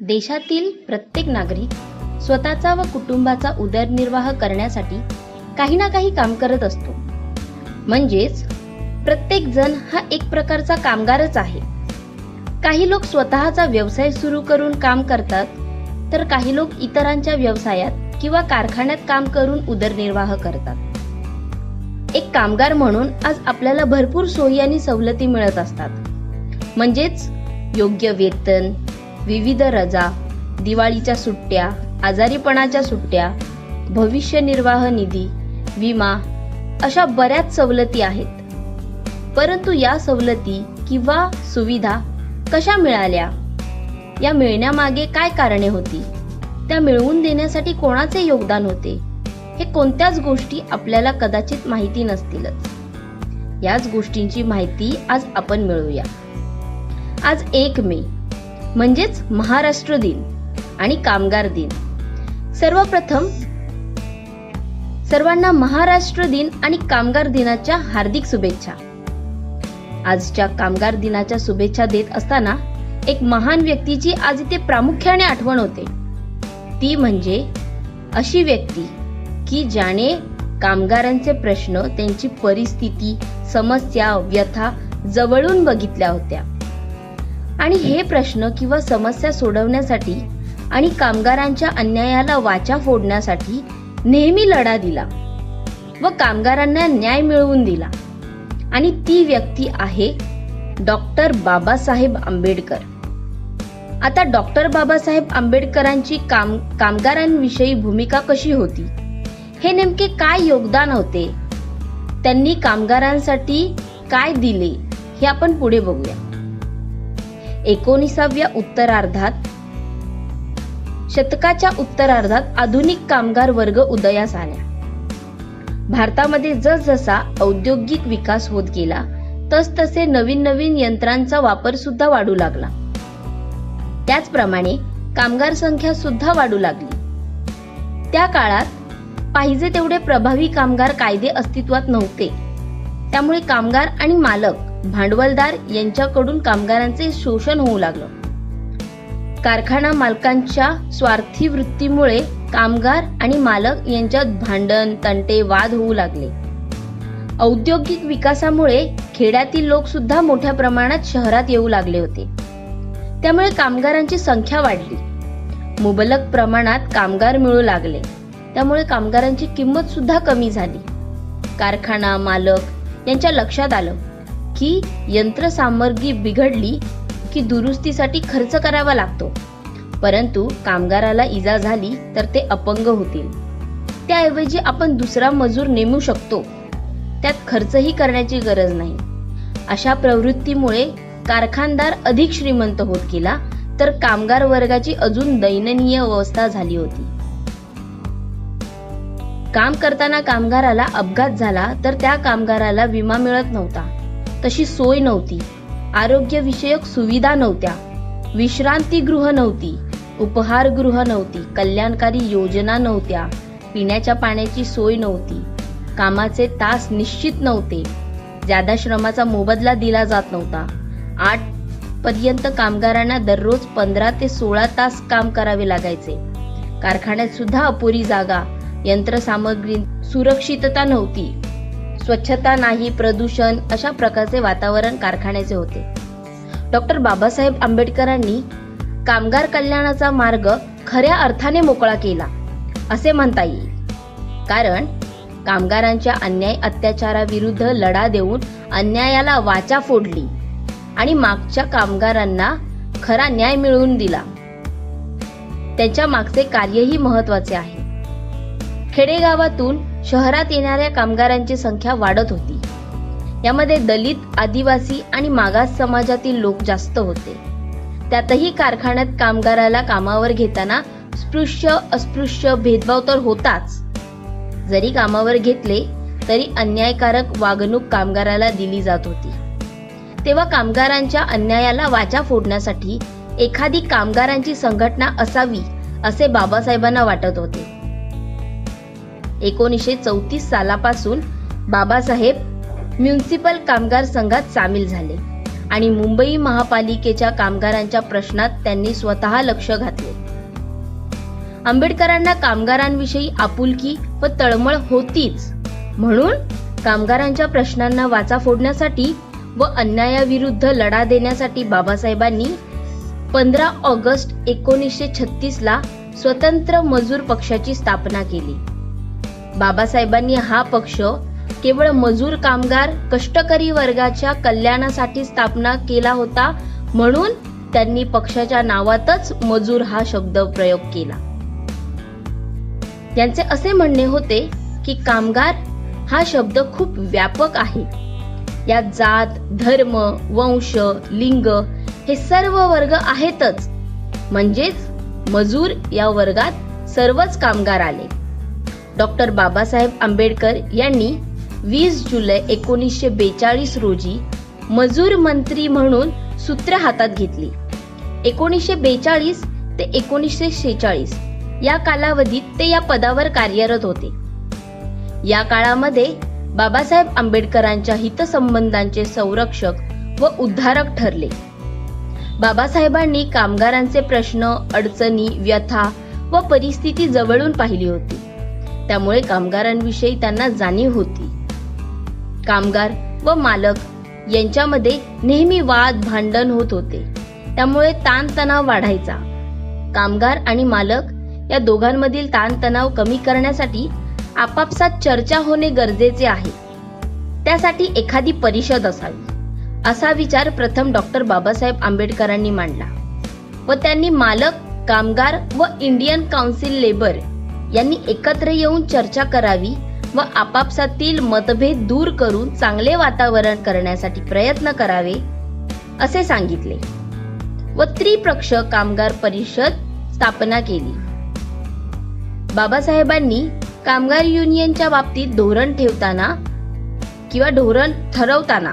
देशातील प्रत्येक नागरिक स्वतःचा व कुटुंबाचा उदरनिर्वाह करण्यासाठी काही ना काही काम करत असतो. म्हणजेच प्रत्येक जण हा एक प्रकारचा कामगारच आहे. काही लोक स्वतःचा व्यवसाय सुरू करून काम करतात तर काही लोक इतरांच्या व्यवसायात किंवा कारखान्यात काम करून उदरनिर्वाह करतात. एक कामगार म्हणून आज आपल्याला भरपूर सोयी आणि सवलती मिळत असतात. म्हणजेच योग्य वेतन विविध रजा दिवाळीच्या सुट्ट्या आजारीपणाच्या सुट्ट्या भविष्य निर्वाह निधी विमा अशा बऱ्याच सवलती आहेत. परंतु या सवलती किंवा सुविधा कशा मिळाल्या? या मिळण्यामागे काय कारणे होती? त्या मिळवून देण्यासाठी कोणाचे योगदान होते? हे कोणत्याच गोष्टी आपल्याला कदाचित माहिती नसतीलच. याच गोष्टींची माहिती आज आपण मिळवूया. आज एक मे म्हणजेच महाराष्ट्र दिन आणि कामगार दिन. सर्वप्रथम सर्वांना महाराष्ट्र दिन आणि कामगार दिनाच्या हार्दिक शुभेच्छा. आजच्या कामगार दिनाच्या शुभेच्छा देत असताना एक महान व्यक्तीची आज इथे प्रामुख्याने आठवण होते. ती म्हणजे अशी व्यक्ती की ज्याने कामगारांचे प्रश्न त्यांची परिस्थिती समस्या व्यथा जवळून बघितल्या होत्या. आणि हे प्रश्न किंवा समस्या सोडवण्यासाठी आणि कामगारांच्या अन्यायाला वाचा फोडण्यासाठी नेहमी लढा दिला व कामगारांना न्याय मिळवून दिला. आणि ती व्यक्ती आहे डॉक्टर बाबासाहेब आंबेडकर. आता डॉक्टर बाबासाहेब आंबेडकरांची काम कामगारांविषयी भूमिका कशी होती? हे नेमके काय योगदान होते? त्यांनी कामगारांसाठी काय दिले? हे आपण पुढे बघूया. एकोणीसाव्या उत्तरार्धात शतकाच्या उत्तरार्धात आधुनिक कामगार वर्ग उदयास आल्या भारतामध्ये जसजसा औद्योगिक विकास होत गेला तस तसे नवीन नवीन यंत्रांचा वापर सुद्धा वाढू लागला. त्याचप्रमाणे कामगार संख्या सुद्धा वाढू लागली. त्या काळात पाहिजे तेवढे प्रभावी कामगार कायदे अस्तित्वात नव्हते. त्यामुळे कामगार आणि मालक भांडवलदार यांच्याकडून कामगारांचे शोषण होऊ लागलं. कारखाना मालकांच्या स्वार्थी वृत्तीमुळे कामगार आणि मालक यांच्यात भांडण तंटे वाद होऊ लागले. औद्योगिक विकासामुळे खेड्यातील लोक सुद्धा मोठ्या प्रमाणात शहरात येऊ लागले होते. त्यामुळे कामगारांची संख्या वाढली. मुबलक प्रमाणात कामगार मिळू लागले. त्यामुळे कामगारांची किंमत सुद्धा कमी झाली. कारखाना मालक यांच्या लक्षात आलं. की यंत्रसामग्री बिघडली की दुरुस्तीसाठी खर्च करावा लागतो. परंतु कामगाराला इजा झाली तर ते अपंग होतील. त्याऐवजी आपण दुसरा मजूर नेमू शकतो. त्यात खर्चही करण्याची गरज नाही. अशा प्रवृत्तीमुळे कारखानदार अधिक श्रीमंत होत गेला तर कामगार वर्गाची अजून दैननीय अवस्था झाली होती. काम करताना कामगाराला अपघात झाला तर त्या कामगाराला विमा मिळत नव्हता. तशी सोय नव्हती. आरोग्यविषयक सुविधा नव्हत्या. विश्रांतीगृह नव्हती. उपहारगृह नव्हती. कल्याणकारी योजना नव्हत्या. पिण्याच्या पाण्याची सोय नव्हती. कामाचे तास निश्चित नव्हते. ज्यादा श्रमाचा मोबदला दिला जात नव्हता. आठ पर्यंत कामगारांना दररोज पंधरा ते सोळा तास काम करावे लागायचे. कारखान्यात सुद्धा अपुरी जागा यंत्रसामग्री सुरक्षितता नव्हती. स्वच्छता नाही प्रदूषण अशा प्रकारचे वातावरण कारखान्याचे होते. डॉक्टर बाबासाहेब आंबेडकरांनी कामगार कल्याणाचा मार्ग खऱ्या अर्थाने मोकळा केला असे म्हणता येईल. कारण कामगारांच्या अन्याय अत्याचाराविरुद्ध लढा देऊन अन्यायाला वाचा फोडली आणि मागच्या कामगारांना खरा न्याय मिळवून दिला. त्यांच्या मागचे कार्यही महत्त्वाचे आहे. खेडेगावातून शहरात येणाऱ्या कामगारांची संख्या वाढत होती. यामध्ये दलित आदिवासी आणि मागास समाजातील लोक जास्त होते. त्यातही कारखान्यात कामगाराला कामावर घेताना स्पृश्य अस्पृश्य भेदभाव तर होताच. जरी कामावर घेतले तरी अन्यायकारक वागणूक कामगाराला दिली जात होती. तेव्हा कामगारांच्या अन्यायाला वाचा फोडण्यासाठी एखादी कामगारांची संघटना असावी असे बाबासाहेबांना वाटत होते. एकोणीसशे चौतीस सालापासून बाबासाहेब म्युन्सिपल कामगार संघात सामील झाले आणि मुंबई महापालिकेच्या कामगारांच्या प्रश्नात त्यांनी स्वतः लक्ष घातले. आंबेडकरांना कामगारांविषयी आपुलकी व तळमळ होतीच. म्हणून कामगारांच्या प्रश्नांना वाचा फोडण्यासाठी व अन्यायाविरुद्ध लढा देण्यासाठी बाबासाहेबांनी पंधरा ऑगस्ट एकोणीसशे छत्तीस ला स्वतंत्र मजूर पक्षाची स्थापना केली. बाबासाहेबांनी हा पक्ष केवळ मजूर कामगार कष्टकरी वर्गाच्या कल्याणासाठी स्थापना केला होता म्हणून त्यांनी पक्षाच्या नावातच मजूर हा शब्द प्रयोग केला. त्यांचे असे म्हणणे होते की कामगार हा शब्द खूप व्यापक आहे. यात जात धर्म वंश लिंग हे सर्व वर्ग आहेतच. म्हणजेच मजूर या वर्गात सर्वच कामगार आले. डॉक्टर बाबासाहेब आंबेडकर यांनी वीस जुलै एकोणीसशे बेचाळीस रोजी मजूर मंत्री म्हणून सूत्र हातात घेतली. एकोणीसशे बेचाळीस ते एकोणीसशे शेचाळीस या कालावधीत ते या पदावर कार्यरत होते. या काळामध्ये बाबासाहेब आंबेडकरांच्या हितसंबंधांचे संरक्षक व उद्धारक ठरले. बाबासाहेबांनी कामगारांचे प्रश्न अडचणी व्यथा व परिस्थिती जवळून पाहिली होती. त्यामुळे कामगारांविषयी त्यांना जाणीव होती. कामगार व मालक यांच्यामध्ये नेहमी वाद भांडण होत होते. त्यामुळे ताणतणाव वाढायचा. कामगार आणि मालक या दोघांमधील ताणतणाव कमी करण्यासाठी आपापसात चर्चा होणे गरजेचे आहे. त्यासाठी एखादी परिषद असावी असा विचार प्रथम डॉक्टर बाबासाहेब आंबेडकरांनी मांडला व त्यांनी मालक कामगार व इंडियन काउन्सिल लेबर यांनी एकत्र येऊन चर्चा करावी व आपापसातील मतभेद दूर करून चांगले वातावरण करण्यासाठी प्रयत्न करावे असे सांगितले. व त्रिपक्ष कामगार परिषद स्थापना केली. बाबासाहेबांनी कामगार युनियनच्या बाबतीत धोरण ठेवताना किंवा धोरण ठरवताना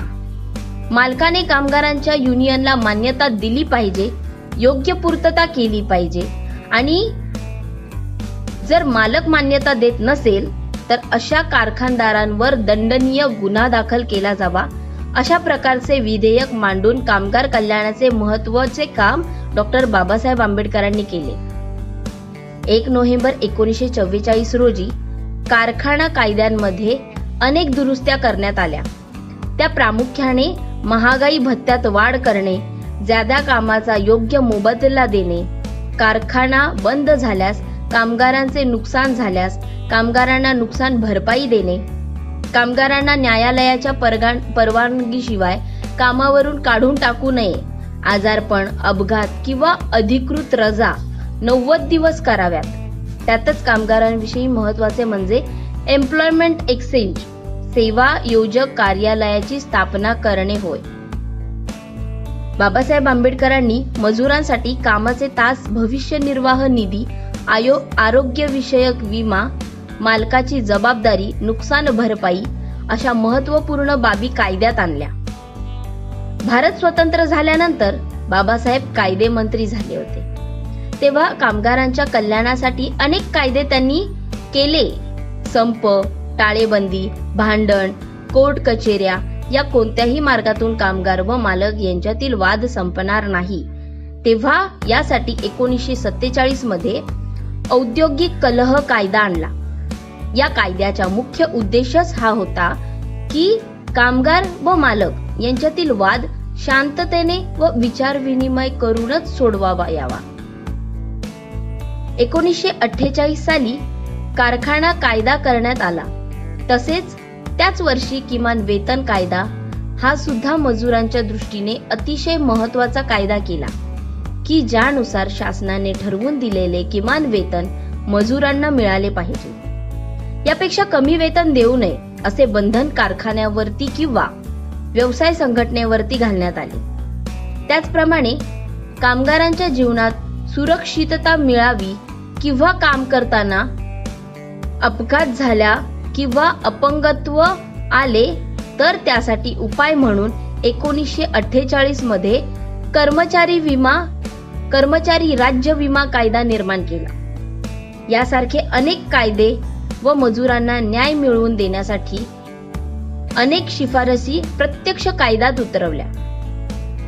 मालकाने कामगारांच्या युनियनला मान्यता दिली पाहिजे योग्य पूर्तता केली पाहिजे आणि जर मालक मान्यता देत नसेल तर अशा कारखानदारांवर दंडनीय गुन्हा दाखल केला जावा. अशा प्रकारचे विधेयक मांडून कामगार कल्याणाचे महत्त्वाचे काम डॉक्टर बाबासाहेब आंबेडकरांनी केले. एक नोव्हेंबर एकोणीसशे चव्वेचाळीस रोजी कारखाना कायद्यांमध्ये अनेक दुरुस्त्या करण्यात आल्या. त्या प्रामुख्याने महागाई भत्त्यात वाढ करणे ज्यादा कामाचा योग्य मोबदला देणे कारखाना बंद झाल्यास कामगारांचे नुकसान झाल्यास कामगारांना नुकसान भरपाई देणे. कामगारांना न्यायालयाच्या परगान परवानगीशिवाय कामावरून काढून टाकू नये. आजारपण अपघात किंवा अधिकृत रजा नव्वद दिवस कराव्यात. त्यातच कामगारांविषयी महत्त्वाचे म्हणजे एम्प्लॉयमेंट एक्सचेंज सेवा योजक कार्यालयाची स्थापना करणे होय. बाबासाहेब आंबेडकरांनी मजुरांसाठी कामाचे तास भविष्य निर्वाह निधी आयो आरोग्यविषयक विमा मालकाची जबाबदारी नुकसान भरपाई अशा महत्त्वपूर्ण बाबी कायद्यात आणल्या. भारत स्वतंत्र झाल्यानंतर बाबासाहेब कायदे मंत्री झाले होते. तेव्हा कामगारांच्या कल्याणासाठी अनेक कायदे त्यांनी केले. संप टाळेबंदी भांडण कोर्ट कचेऱ्या या कोणत्याही मार्गातून कामगार व मालक यांच्यातील वाद संपणार नाही. तेव्हा यासाठी एकोणीसशे सत्तेचाळीसमध्ये औद्योगिक कलह कायदा आणला. या कायद्याचा मुख्य उद्देशच हा होता की कामगार व मालक यांच्यातील वाद शांततेने व विचारविनिमय करूनच सोडवावा यावा. एकोणीसशे अठ्ठेचाळीस साली कारखाना कायदा करण्यात आला. तसेच त्याच वर्षी किमान वेतन कायदा हा सुद्धा मजुरांच्या दृष्टीने अतिशय महत्त्वाचा कायदा केला. की ज्यानुसार शासनाने ठरवून दिलेले किमान वेतन मजुरांना मिळाले पाहिजे. यापेक्षा कमी वेतन देऊ नये असे बंधन कारखान्यावरती किंवा व्यवसाय संघटनेवरती घालण्यात आले. त्याचप्रमाणे कामगारांच्या जीवनात सुरक्षितता मिळावी किंवा काम करताना अपघात झाला किंवा अपंगत्व आले तर त्यासाठी उपाय म्हणून एकोणीसशे अठ्ठेचाळीसमध्ये कर्मचारी विमा कर्मचारी राज्य विमा कायदा निर्माण केला. यासारखे अनेक कायदे व मजुरांना न्याय मिळवून देण्यासाठी अनेक शिफारसी प्रत्यक्ष कायद्यात उतरवल्या.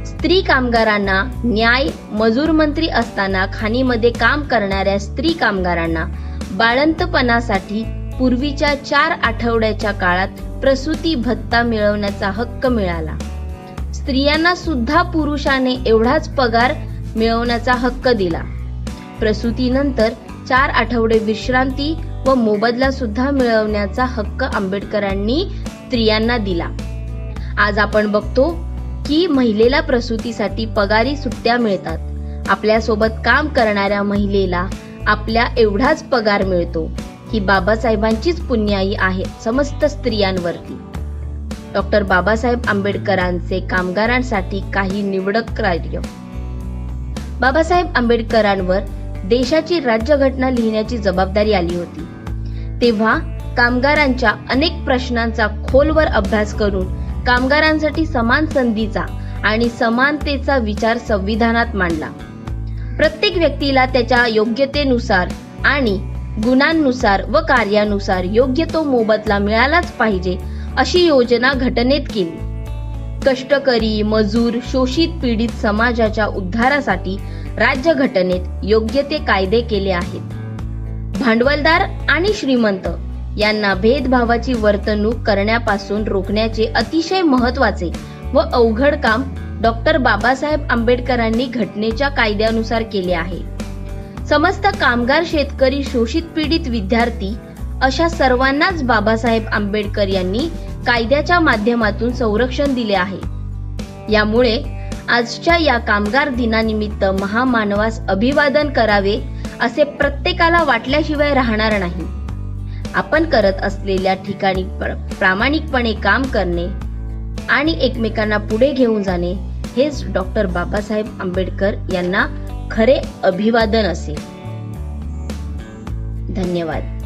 स्त्री कामगारांना न्याय मजूर मंत्री असताना खाणीमध्ये काम करणाऱ्या स्त्री कामगारांना बाळंतपणासाठी पूर्वीच्या चार आठवड्याच्या काळात प्रसूती भत्ता मिळवण्याचा हक्क मिळाला. स्त्रियांना सुद्धा पुरुषाने एवढाच पगार मिळवण्याचा हक्क दिला. प्रसूतीनंतर चार आठवडे विश्रांती व मोबदला सुद्धा मिळवण्याचा हक्क आंबेडकरांनी स्त्रियांना दिला. आज आपण बघतो की महिलेला प्रसूतीसाठी पगारी सुट्ट्या मिळतात. आपल्यासोबत काम करणाऱ्या महिलेला आपल्या एवढाच पगार मिळतो ही बाबासाहेबांचीच पुण्याई आहे समस्त स्त्रियांवरती. डॉक्टर बाबासाहेब आंबेडकरांचे कामगारांसाठी काही निवडक कार्य. बाबासाहेब आंबेडकरांवर देशाची राज्यघटना लिहिण्याची जबाबदारी आली होती. तेव्हा कामगारांच्या अनेक प्रश्नांचा खोलवर अभ्यास करून कामगारांसाठी समान संधीचा आणि समानतेचा विचार संविधानात मांडला. प्रत्येक व्यक्तीला त्याच्या योग्यतेनुसार आणि गुणांनुसार व कार्यानुसार योग्य तो मोबदला मिळालाच पाहिजे अशी योजना घटनेत केली. कष्टकरी मजूर शोषित पीडित समाजाच्या उद्धारासाठी राज्यघटनेत योग्य ते कायदे केले आहेत. भांडवलदार आणि श्रीमंत यांना भेदभावाची वर्तणूक करण्यापासून रोखण्याचे अतिशय महत्त्वाचे व अवघड काम डॉक्टर बाबासाहेब आंबेडकरांनी घटनेच्या कायद्यानुसार केले आहे. समस्त कामगार शेतकरी शोषित पीडित विद्यार्थी अशा सर्वांनाच बाबासाहेब आंबेडकर यांनी कायद्याच्या माध्यमातून संरक्षण दिले आहे. यामुळे आजच्या या कामगार दिनानिमित्त महामानवास अभिवादन करावे असे प्रत्येकाला वाटल्याशिवाय राहणार नाही. आपण करत असलेल्या ठिकाणी प्रामाणिकपणे काम करणे आणि एकमेकांना पुढे घेऊन जाणे हेच डॉक्टर बाबासाहेब आंबेडकर यांना खरे अभिवादन असेल धन्यवाद.